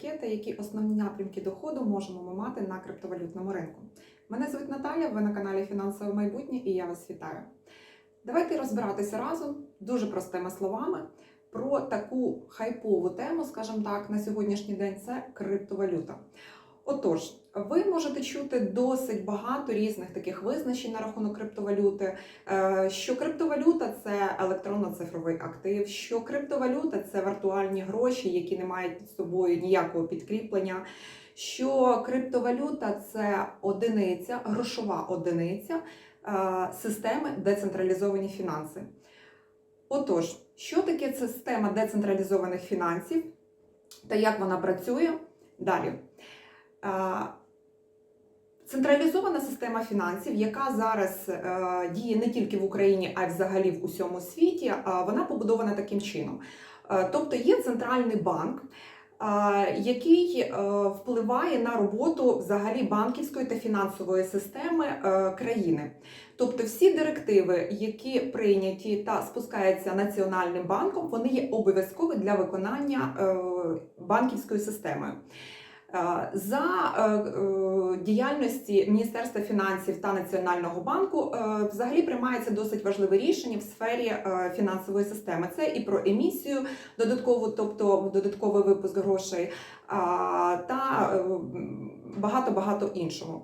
таке та які основні напрямки доходу можемо ми мати на криптовалютному ринку. Мене звуть Наталя, ви на каналі Фінансове майбутнє і я вас вітаю. Давайте розбиратися разом дуже простими словами про таку хайпову тему, скажімо так, на сьогоднішній день це криптовалюта. Отож, ви можете чути досить багато різних таких визначень на рахунок криптовалюти, е, що криптовалюта це електронно-цифровий актив, що криптовалюта це віртуальні гроші, які не мають під собою ніякого підкріплення. Що криптовалюта це одиниця, грошова одиниця е, системи децентралізовані фінанси. Отож, що таке система децентралізованих фінансів та як вона працює? Далі. Централізована система фінансів, яка зараз е, діє не тільки в Україні, а й взагалі в усьому світі, е, вона побудована таким чином. Е, тобто є центральний банк, е, який е, впливає на роботу взагалі банківської та фінансової системи е, країни. Тобто всі директиви, які прийняті та спускаються Національним банком, вони є обов'язкові для виконання е, банківською системою. Е, За е, е, діяльності Міністерства фінансів та Національного банку взагалі приймається досить важливе рішення в сфері фінансової системи. Це і про емісію додаткову, тобто додатковий випуск грошей, та багато багато іншого.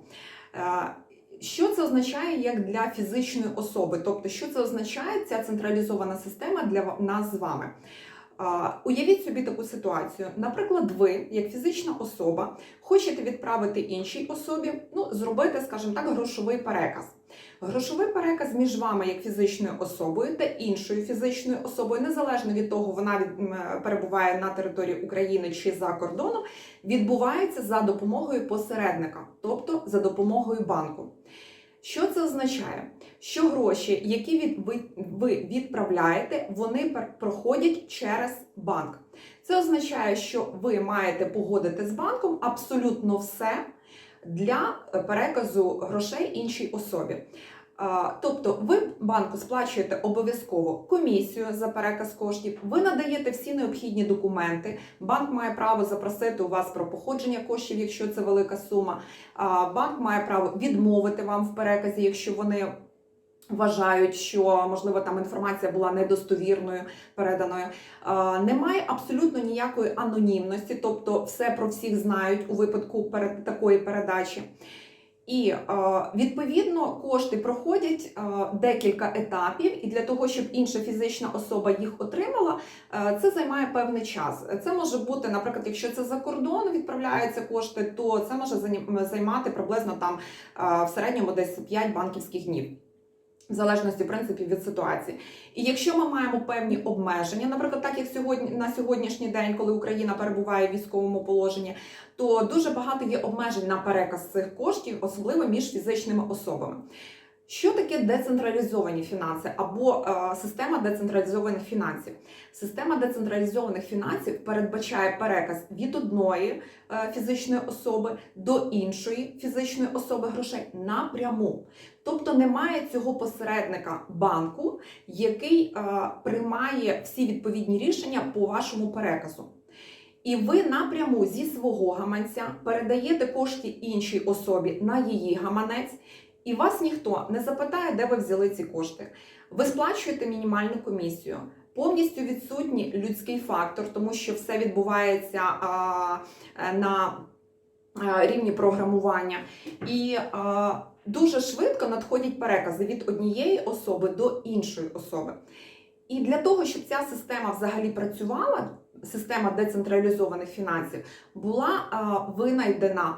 Що це означає як для фізичної особи? Тобто, що це означає ця централізована система для нас з вами? Уявіть собі таку ситуацію. Наприклад, ви, як фізична особа, хочете відправити іншій особі, ну, зробити, скажімо так, грошовий переказ. Грошовий переказ між вами, як фізичною особою, та іншою фізичною особою, незалежно від того, вона перебуває на території України чи за кордоном, відбувається за допомогою посередника, тобто за допомогою банку. Що це означає? Що гроші, які ви, відправляєте, вони проходять через банк. Це означає, що ви маєте погодити з банком абсолютно все для переказу грошей іншій особі. Тобто ви банку сплачуєте обов'язково комісію за переказ коштів, ви надаєте всі необхідні документи. Банк має право запросити у вас про походження коштів, якщо це велика сума. Банк має право відмовити вам в переказі, якщо вони вважають, що можливо там інформація була недостовірною переданою. А, Немає абсолютно ніякої анонімності, тобто все про всіх знають у випадку перед такої передачі. І е, відповідно кошти проходять е, декілька етапів, і для того, щоб інша фізична особа їх отримала, е, це займає певний час. Це може бути, наприклад, якщо це за кордон відправляються кошти, то це може займати приблизно там в середньому десь 5 банківських днів. В залежності в принципі від ситуації, і якщо ми маємо певні обмеження, наприклад, так як сьогодні на сьогоднішній день, коли Україна перебуває в військовому положенні, то дуже багато є обмежень на переказ цих коштів, особливо між фізичними особами. Що таке децентралізовані фінанси або е, система децентралізованих фінансів? Система децентралізованих фінансів передбачає переказ від одної е, фізичної особи до іншої фізичної особи грошей напряму. Тобто немає цього посередника банку, який е, приймає всі відповідні рішення по вашому переказу. І ви напряму зі свого гаманця передаєте кошти іншій особі на її гаманець, і вас ніхто не запитає, де ви взяли ці кошти. Ви сплачуєте мінімальну комісію. Повністю відсутній людський фактор, тому що все відбувається а, е, на а, рівні програмування. І а, дуже швидко надходять перекази від однієї особи до іншої особи. І для того, щоб ця система взагалі працювала, система децентралізованих фінансів, була а, винайдена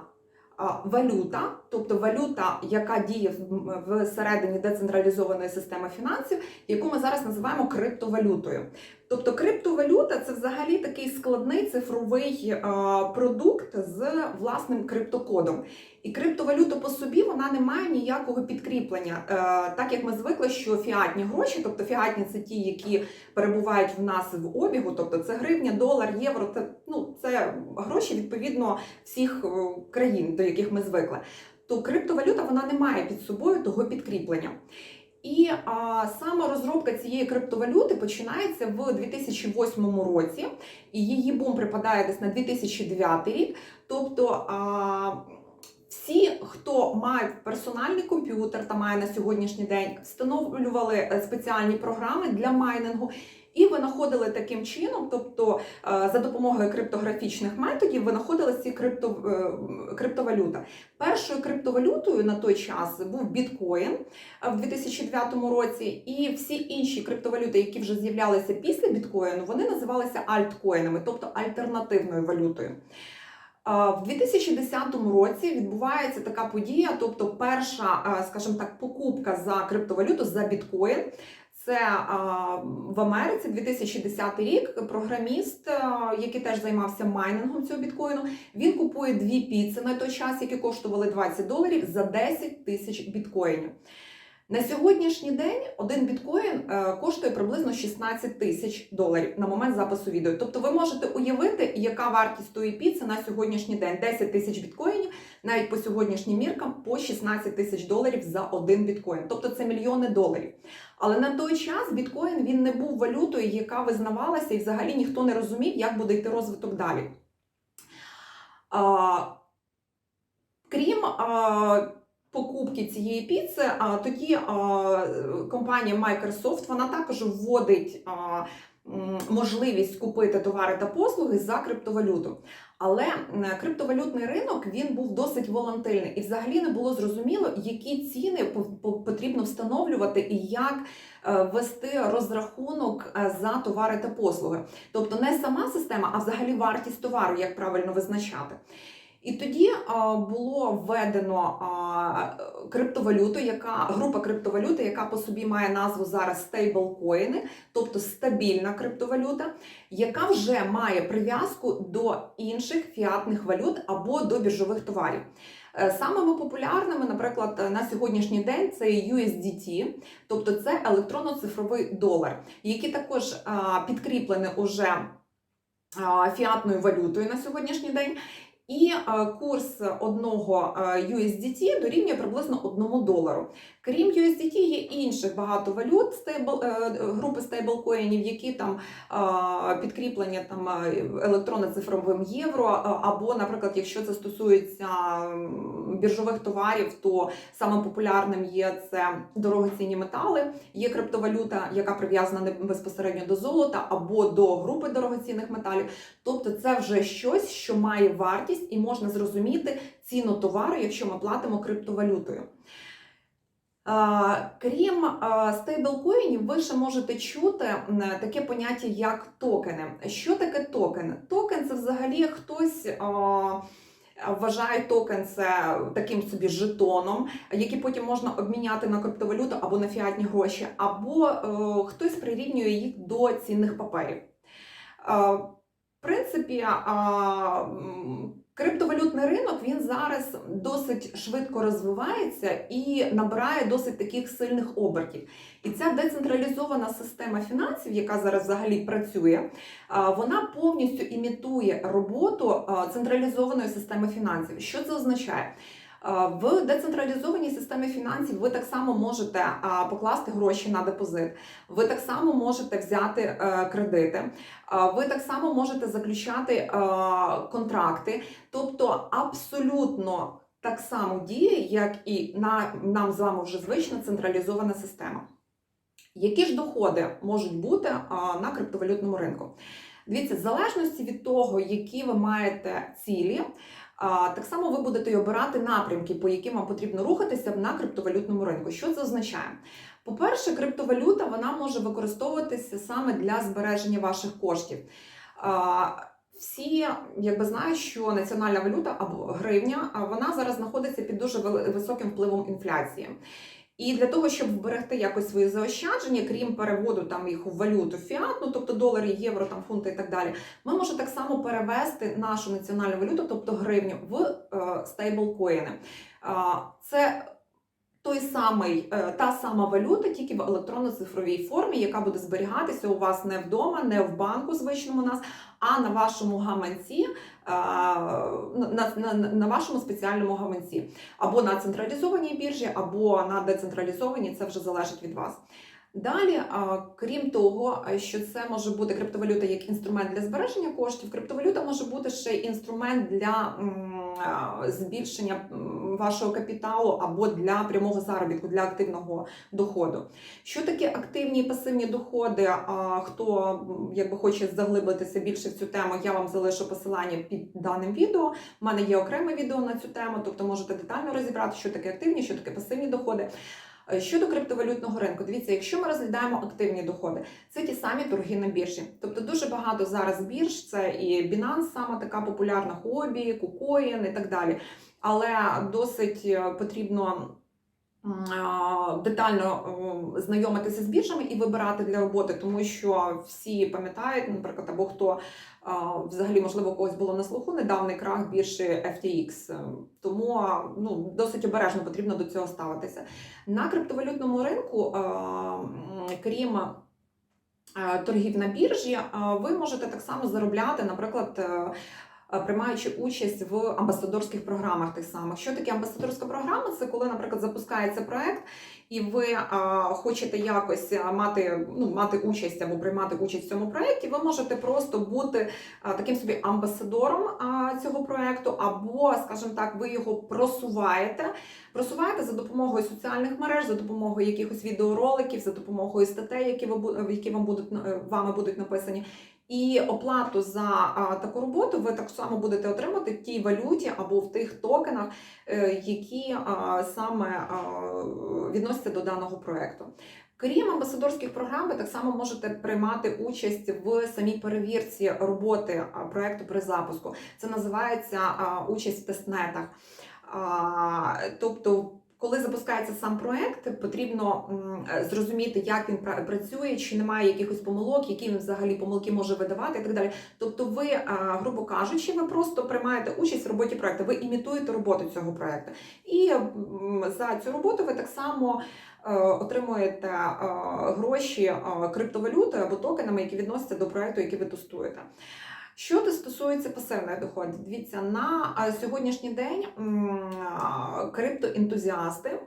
валюта, тобто валюта, яка діє всередині децентралізованої системи фінансів, яку ми зараз називаємо криптовалютою. Тобто криптовалюта це взагалі такий складний цифровий продукт з власним криптокодом. І криптовалюта по собі вона не має ніякого підкріплення, Е, так як ми звикли, що фіатні гроші, тобто фіатні це ті, які перебувають в нас в обігу, тобто це гривня, долар, євро, це ну це гроші відповідно всіх е, країн, до яких ми звикли. То криптовалюта вона не має під собою того підкріплення. І а, саме розробка цієї криптовалюти починається в 2008 році, і її бум припадає десь на 2009 рік. Тобто а, всі, хто має персональний комп'ютер та має на сьогоднішній день, встановлювали е, спеціальні програми для майнингу. І винаходили таким чином, тобто е, за допомогою криптографічних методів винаходили ці крипто, е, криптовалюта. Першою криптовалютою на той час був біткоін е, в 2009 році, і всі інші криптовалюти, які вже з'являлися після біткоїну, вони називалися альткоїнами, тобто альтернативною валютою. В 2010 році відбувається така подія, тобто перша, скажімо так, покупка за криптовалюту за біткоін. Це в Америці 2010 рік. Програміст, який теж займався майнингом цього біткоїну, він купує дві піци на той час, які коштували 20 доларів за 10 тисяч біткоїнів. На сьогоднішній день один біткоін е, коштує приблизно 16 тисяч доларів на момент запису відео. Тобто ви можете уявити, яка вартість тої піци на сьогоднішній день 10 тисяч біткоїнів, навіть по сьогоднішнім міркам по 16 тисяч доларів за один біткоін. Тобто це мільйони доларів. Але на той час біткоін він не був валютою, яка визнавалася, і взагалі ніхто не розумів, як буде йти розвиток далі. А, крім а, покупки цієї піци, а, тоді компанія Microsoft вона також вводить можливість купити товари та послуги за криптовалюту. Але криптовалютний ринок він був досить волатильний, і взагалі не було зрозуміло, які ціни по- по- потрібно встановлювати і як е, вести розрахунок е, за товари та послуги. Тобто не сама система, а взагалі вартість товару, як правильно визначати. І тоді було введено криптовалюту, яка група криптовалюти, яка по собі має назву зараз стейблкоїни, тобто стабільна криптовалюта, яка вже має прив'язку до інших фіатних валют або до біржових товарів. Е, Самими популярними, наприклад, на сьогоднішній день це USDT, тобто це електронно-цифровий долар, який також підкріплений уже фіатною валютою на сьогоднішній день. І е, курс одного е, USDT дорівнює приблизно 1 долару. Крім USDT, є інших багато валют стейбл, е, групи стейблкоїнів, які там підкріплені там електронно-цифровим євро. Або, наприклад, якщо це стосується біржових товарів, то самим популярним є це дорогоцінні метали. Є криптовалюта, яка прив'язана безпосередньо до золота або до групи дорогоцінних металів. Тобто, це вже щось, що має вартість, і можна зрозуміти ціну товару, якщо ми платимо криптовалютою. Крім стейблкоїнів, ви ще можете чути таке поняття, як токени. Що таке токен? Токен це взагалі хтось. Вважає токен це таким собі жетоном, який потім можна обміняти на криптовалюту або на фіатні гроші, або е, хтось прирівнює їх до цінних паперів. Е, в принципі, м, криптовалютний ринок він зараз досить швидко розвивається і набирає досить таких сильних обертів. І ця децентралізована система фінансів, яка зараз взагалі працює, вона повністю імітує роботу централізованої системи фінансів. Що це означає? А, В децентралізованій системі фінансів ви так само можете покласти гроші на депозит, ви так само можете взяти е, кредити, ви так само можете заключати е, контракти. Тобто абсолютно так само діє, як і на нам з вами вже звична централізована система. Які ж доходи можуть бути на криптовалютному ринку? Дивіться, в залежності від того, які ви маєте цілі, так само ви будете обирати напрямки, по яким вам потрібно рухатися на криптовалютному ринку. Що це означає? По-перше, криптовалюта вона може використовуватися саме для збереження ваших коштів. Всі, всі якби знають, що національна валюта або гривня, вона зараз знаходиться під дуже високим впливом інфляції. І для того, щоб вберегти якось свої заощадження, крім переводу там їх у валюту фіатну, тобто долари, євро, там фунти і так далі, ми можемо так само перевести нашу національну валюту, тобто гривню, в е, стейблкоїни. Це той самий, е, та сама валюта, тільки в електронно-цифровій формі, яка буде зберігатися у вас не вдома, не в банку звичному у нас, а на вашому гаманці, на, на, на вашому спеціальному гаманці, або на централізованій біржі, або на децентралізованій, це вже залежить від вас. Далі, крім того, що це може бути криптовалюта як інструмент для збереження коштів, криптовалюта може бути ще інструмент для збільшення вашого капіталу або для прямого заробітку, для активного доходу. Що таке активні і пасивні доходи? Хто якби хоче заглибитися більше в цю тему, я вам залишу посилання під даним відео. У мене є окреме відео на цю тему, тобто можете детально розібрати, що таке активні, що таке пасивні доходи. Е, Щодо криптовалютного ринку, дивіться, якщо ми розглядаємо активні доходи, це ті самі торги на біржі. Тобто дуже багато зараз бірж, це і Binance, сама така популярна хобі, кукоїн і так далі. Але досить е, потрібно детально знайомитися з біржами і вибирати для роботи, тому що всі пам'ятають, наприклад, або хто взагалі, можливо, когось було на слуху недавній крах біржі FTX. Е, Тому ну, досить обережно потрібно до цього ставитися. На криптовалютному ринку, крім торгів на біржі, ви можете так само заробляти, наприклад. Е, е, Приймаючи участь в амбасадорських програмах тих самих. Що таке амбасадорська програма? Це коли, наприклад, запускається проект, і ви а, хочете якось мати, ну, мати участь або приймати участь в цьому проєкті, ви можете просто бути а, таким собі амбасадором а, цього проєкту, або, скажімо так, ви його просуваєте. Просуваєте за допомогою соціальних мереж, за допомогою якихось відеороликів, за допомогою статей, які ви які вам будуть е, вами будуть написані. І оплату за таку роботу ви так само будете отримати в тій валюті або в тих токенах, е, які саме відносяться до даного проекту. Крім амбасадорських програм, ви так само можете приймати участь в самій перевірці роботи проекту при запуску. Це називається участь в тестнетах. Тобто, коли запускається сам проект, потрібно е, зрозуміти, як він працює, чи немає якихось помилок, які він взагалі помилки може видавати і так далі. Тобто, ви, грубо кажучи, ви просто приймаєте участь в роботі проекту, ви імітуєте роботу цього проекту. І за цю роботу ви так само е, отримуєте е, гроші е, криптовалютою або токенами, які відносяться до проекту, який ви тестуєте. Що де стосується пасивних доходів, дивіться, на е, сьогоднішній день криптоентузіасти,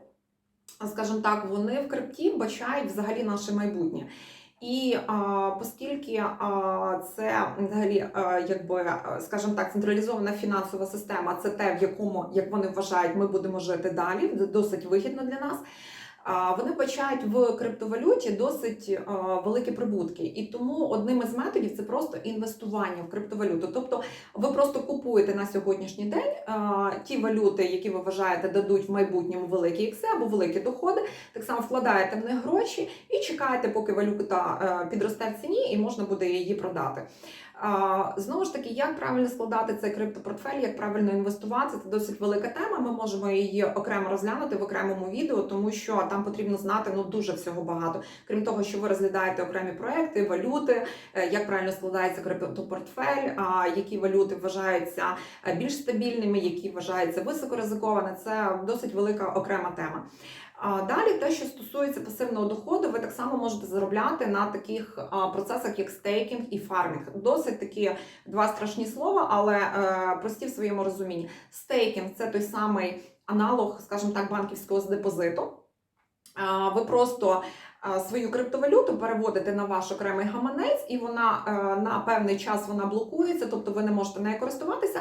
скажімо так, вони в крипті бачають взагалі наше майбутнє. І а, оскільки а, це взагалі, а, якби, скажімо так, централізована фінансова система, це те, в якому, як вони вважають, ми будемо жити далі, досить вигідно для нас. Вони бачають в криптовалюті досить великі прибутки, і тому одним із методів це просто інвестування в криптовалюту. Тобто ви просто купуєте на сьогоднішній день ті валюти, які ви вважаєте дадуть в майбутньому великі ікси або великі доходи. Так само вкладаєте в них гроші і чекаєте, поки валюта е, підросте в ціні, і можна буде її продати. Знову ж таки, як правильно складати цей криптопортфель, як правильно інвестувати, це досить велика тема. Ми можемо її окремо розглянути в окремому відео, тому що там потрібно знати ну дуже всього багато. Крім того, що ви розглядаєте окремі проекти, валюти, е, як правильно складається криптопортфель, які валюти вважаються е, більш стабільними, які вважаються високоризикованими. Це досить велика окрема тема. Далі, те, що стосується пасивного доходу, ви так само можете заробляти на таких процесах, як стейкінг і фармінг. Досить такі два страшні слова, але е, прості в своєму розумінні. Стейкінг це той самий аналог, скажімо так, банківського з депозиту. Ви просто свою криптовалюту переводите на ваш окремий гаманець, і вона е, на певний час вона блокується, тобто ви не можете нею користуватися.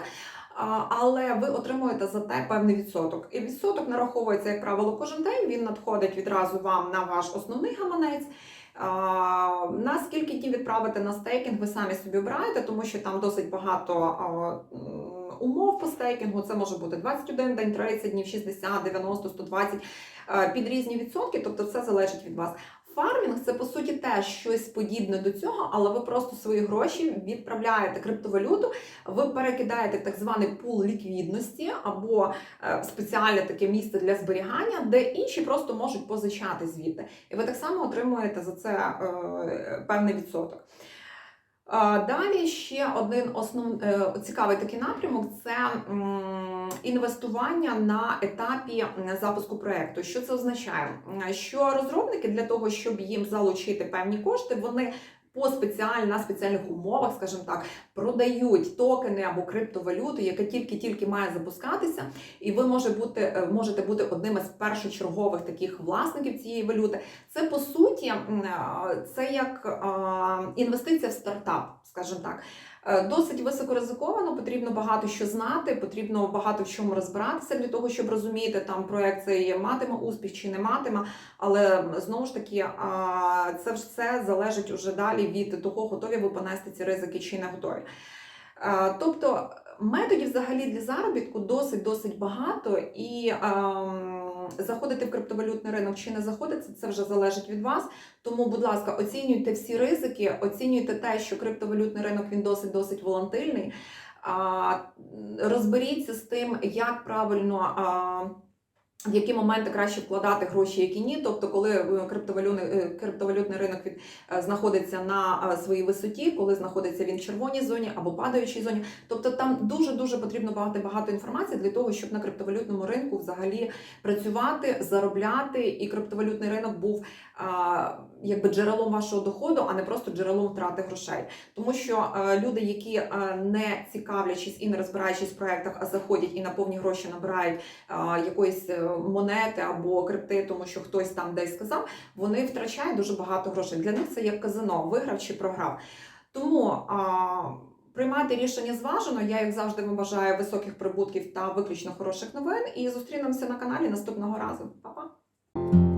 Але ви отримуєте за те певний відсоток. І відсоток нараховується, як правило, кожен день. Він надходить відразу вам на ваш основний гаманець. Наскільки днів відправити на стейкінг, ви самі собі обираєте, тому що там досить багато умов по стейкінгу. Це може бути 21 день, 30 днів, 60, 90, 120 а, під різні відсотки, тобто все залежить від вас. Фармінг це по суті теж щось подібне до цього, але ви просто свої гроші відправляєте криптовалюту, ви перекидаєте так званий пул ліквідності або е, спеціальне таке місце для зберігання, де інші просто можуть позичати звідти. І ви так само отримуєте за це е, певний відсоток. А, Далі ще один основ... е, цікавий такий напрямок це м, інвестування на етапі запуску проекту. Що це означає? Що розробники для того, щоб їм залучити певні кошти, вони по спеціаль, на спеціальних умовах, скажімо так, продають токени або криптовалюту, яка тільки-тільки має запускатися, і ви може бути, е, можете бути одним із першочергових таких власників цієї валюти. Це по суті е, це як інвестиція в стартап, скажімо так. Е, Досить високоризиковано, потрібно багато що знати, потрібно багато в чому розбиратися для того, щоб розуміти, там проект цей матиме успіх чи не матиме. Але знову ж таки, це все залежить уже далі від того, готові ви понести ці ризики чи не готові. Тобто методів взагалі для заробітку досить досить багато, і ем, заходити в криптовалютний ринок чи не заходити, це вже залежить від вас. Тому, будь ласка, оцінюйте всі ризики, оцінюйте те, що криптовалютний ринок він досить досить волатильний. Розберіться з тим, як правильно. А, в які моменти краще вкладати гроші, які ні. Тобто, коли е, криптовалютний, е, криптовалютний ринок від, е, знаходиться на своїй висоті, коли знаходиться він в червоній зоні або падаючій зоні. Тобто там дуже дуже потрібно багато багато інформації для того, щоб на криптовалютному ринку взагалі працювати, заробляти, і криптовалютний ринок був а, якби джерелом вашого доходу, а не просто джерелом втрати грошей. Тому що е, люди, які е, не цікавлячись і не розбираючись в проектах, а заходять і на повні гроші набирають а, якоїсь монети або крипти, тому що хтось там десь сказав, вони втрачають дуже багато грошей. Для них це як казино, виграв чи програв. Тому а, приймайте рішення зважено. Я, як завжди, вам бажаю високих прибутків та виключно хороших новин. І зустрінемося на каналі наступного разу. Па-па!